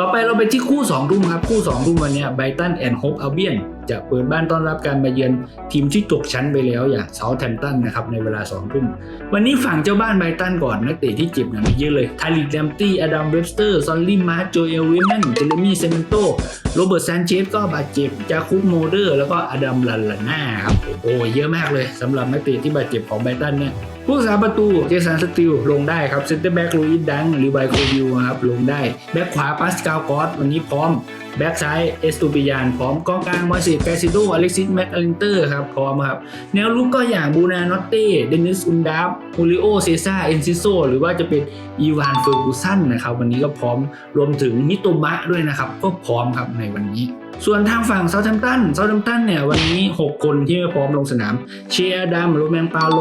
ต่อไปเราไปที่คู่2ทุ่มครับ คู่2ทุ่มวันนี้ไบตันแอนด์โฮปอัลเบียน จะเปิดบ้านต้อนรับการมาเยือนทีมที่ตกชั้นไปแล้วอย่างเซาท์แ m มตันนะครับในเวลา2ทุ่มวันนี้ฝั่งเจ้าบ้านไบตันก่อนนักเตะที่เจ็บเนี่ยมีเยอะเลยทาริกแดมตี้อดัมเวบสเตอร์ซอนลี่มาร์โจเอลวิแมนเจเรมี่เซเมนโตโรเบิร์ตแซนเชสก็บาดเจ็บจาคุปโมเดอร์แล้วก็อดัมลันลาน่าครับโอ้ยเยอะมากเลยสำหรับนักเตะที่บาดเจ็บของไบตันเนี่ยผู้รักษาประตูเจสันสติลลงได้ครับเซนเตอร์แบ็กลูอิสดังหรือไบโควิวครับลงได้ แบ็กขวาปัสกาลกอสวันนี้พร้อม แบ็กซ้ายเอสตูปิยานพร้อมกองกลางมอสิกไกซิโดอเล็กซิสแมคอลินเตอร์ครับพร้อมครับแนวรุกก็อย่างบูนานอตเต้เดนิสอุนดาฟฮูลิโอเซซ่าเอนซิโซหรือว่าจะเป็นอีวานเฟอร์กูสันนะครับวันนี้ก็พร้อมรวมถึงมิโตมะด้วยนะครับก็พร้อมครับในวันนี้ส่วนทางฝั่งเซาท์แ m ม t ตันเซาท์แ m ม t ตันเนี่ยวันนี้ 6 คนที่ไม่พร้อมลงสนาม เชียร์ดัมโรแมนปาโล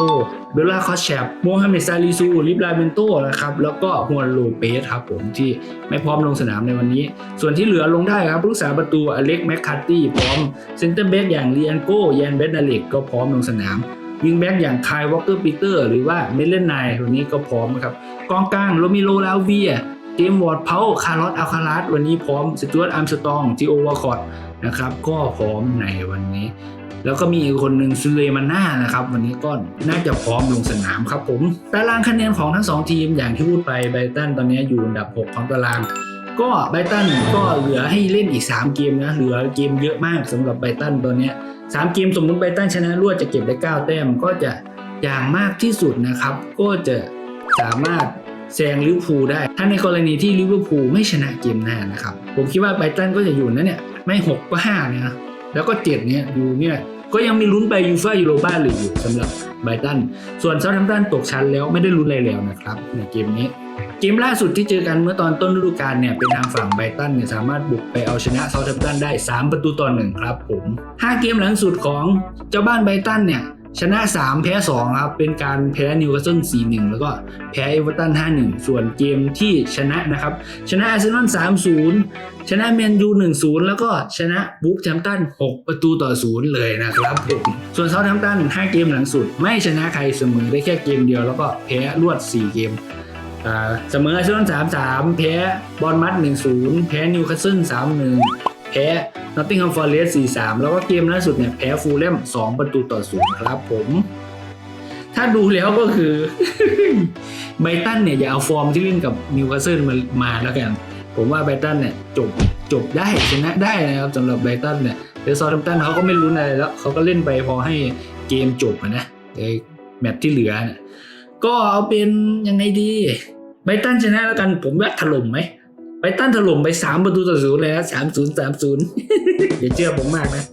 เบลล่าคอชแชปโมฮัมเหม็ดซาลิซู ลิบราเบนโตนะครับ แล้วก็ฮวนโลเปสครับผมที่ไม่พร้อมลงสนามในวันนี้ ส่วนที่เหลือลงได้ครับผู้รักษาประตูอเล็กแมคคาร์ตี้พร้อม เซนเตอร์แบ็กอย่างเรียนโก้แยนเบดนาเล็กก็พร้อมลงสนามวิงแบ็กอย่างคายวอลเกอร์ปีเตอร์หรือว่าเมเลนไนวันนี้ก็พร้อมครับกองกลางโรมิโลลาเวีย เจมวอร์ดเพาคาร์ลอสอัลคารัสวันนี้พร้อมสจวตอัมสตองจิโอวาคอตนะครับก็พร้อมในวันนี้ แล้วก็มีอีกคนหนึ่งซูเลมาน่านะครับ วันนี้ก็น่าจะพร้อมลงสนามครับผมตารางคะแนนของทั้งสองทีมอย่างที่พูดไปไบตันตอนนี้อยู่อันดับ 6 ของตาราง ก็ไบตันก็เหลือให้เล่นอีก 3 เกมนะเหลือเกมเยอะมากสำหรับไบตันตอนนี้สามเกมสมมุติไบตันชนะรวดจะเก็บได้ 9 แต้มก็จะอย่างมากที่สุดนะครับ ก็จะสามารถ แซงลิเวอร์พูลได้ ถ้าในกรณีที่ลิเวอร์พูลไม่ชนะเกมหน้านะครับ ผมคิดว่าไบรตันก็จะอยู่นั่นเนี่ย ไม่ 6 ก็5เนี่ยนะแล้วก็7เนี่ยอยู่เนี่ยก็ยังมีลุ้นไปยูฟ่ายูโรปาลีกอยู่สำหรับไบรตัน ส่วนเซาท์แฮมป์ตันตกชั้นแล้วไม่ได้ลุ้นอะไรแล้วนะครับในเกมนี้เกมล่าสุดที่เจอกันเมื่อตอนต้นฤดูกาลเนี่ยเป็นทางฝั่งไบรตันเนี่ยสามารถบุกไปเอาชนะเซาท์แฮมป์ตันได้ 3 ประตูต่อหนึ่งครับผม 5 เกมหลังสุดของเจ้าบ้านไบรตันเนี่ยชนะ 3 แพ้ 2 ครับ เป็นการแพ้นิวคาสเซิล4-1 แล้วก็แพ้เอเวอร์ตัน 5-1 ส่วนเกมที่ชนะนะครับ ชนะอาร์เซนอล 3-0 ชนะแมนยู 1-0 แล้วก็ชนะบุ๊กแชมป์ตัน 6 ประตูต่อ 0 เลยนะครับผมส่วนเซาท์แฮมป์ตัน 5 เกมหลังสุด ไม่ชนะใครเสมอได้แค่เกมเดียว แล้วก็แพ้รวด 4 เกมเสมออาร์เซนอล 3-3 แพ้บอลมัด 1-0 แพ้นิวคาสเซิล 3-1 แพ้นอตติงแฮมฟอร์เรสต์4-3แล้วก็เกมล่าสุดเนี่ยแพ้ฟูลแลม2ประตูต่อ0ครับผม ถ้าดูแล้วก็คือไบตันเนี่ยอย่าเอาฟอร์มที่เล่นกับนิวคาสเซิลมามาแล้วกัน ผมว่าไบตันเนี่ยจบจบได้ชนะได้นะครับสำหรับไบตันเนี่ยเดซอร์ทัมตันเขาก็ไม่รู้อะไรแล้วเขาก็เล่นไปพอให้เกมจบอะนะในแมตช์ที่เหลือ ก็เอาเป็นยังไงดีไบตันชนะแล้วกันผมว่าถล่มไหม ไปตันถล่มไปสามประตูต่อศูนย์เลยนะสามศูนย์สามศูนย์อย่าเชื่อผมมากนะ